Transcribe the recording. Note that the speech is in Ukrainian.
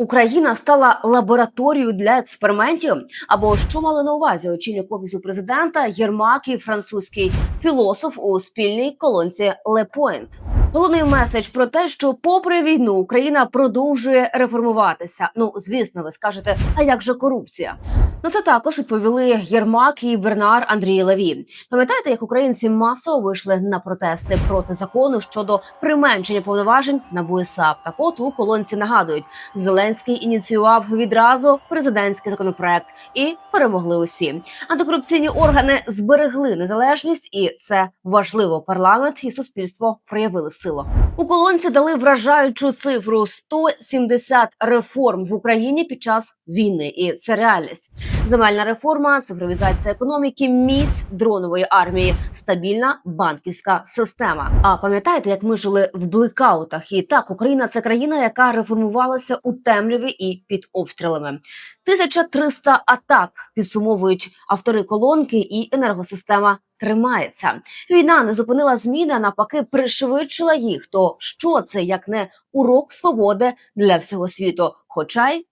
Україна стала лабораторією для експериментів. Або що мали на увазі очільник офісу президента Єрмак і французький філософ у спільній колонці Лепойнт. Головний меседж про те, що, попри війну, Україна продовжує реформуватися. Ну, звісно, ви скажете, а як же корупція? На це також відповіли Єрмак і Бернар Андрій Леві. Пам'ятаєте, як українці масово вийшли на протести проти закону щодо применшення повноважень на САП? Так от у колонці нагадують, Зеленський ініціював відразу президентський законопроект і перемогли усі. Антикорупційні органи зберегли незалежність, і це важливо. Парламент і суспільство проявили силу. У колонці дали вражаючу цифру 170 реформ в Україні під час війни, і це реальність. Земельна реформа, цифровізація економіки, міць дронової армії, стабільна банківська система. А пам'ятаєте, як ми жили в блекаутах? І так, Україна це країна, яка реформувалася у темряві і під обстрілами. 1300 атак підсумовують автори колонки, і енергосистема тримається. Війна не зупинила зміни, а навпаки, пришвидшила їх. То що це як не урок свободи для всього світу? Хоча й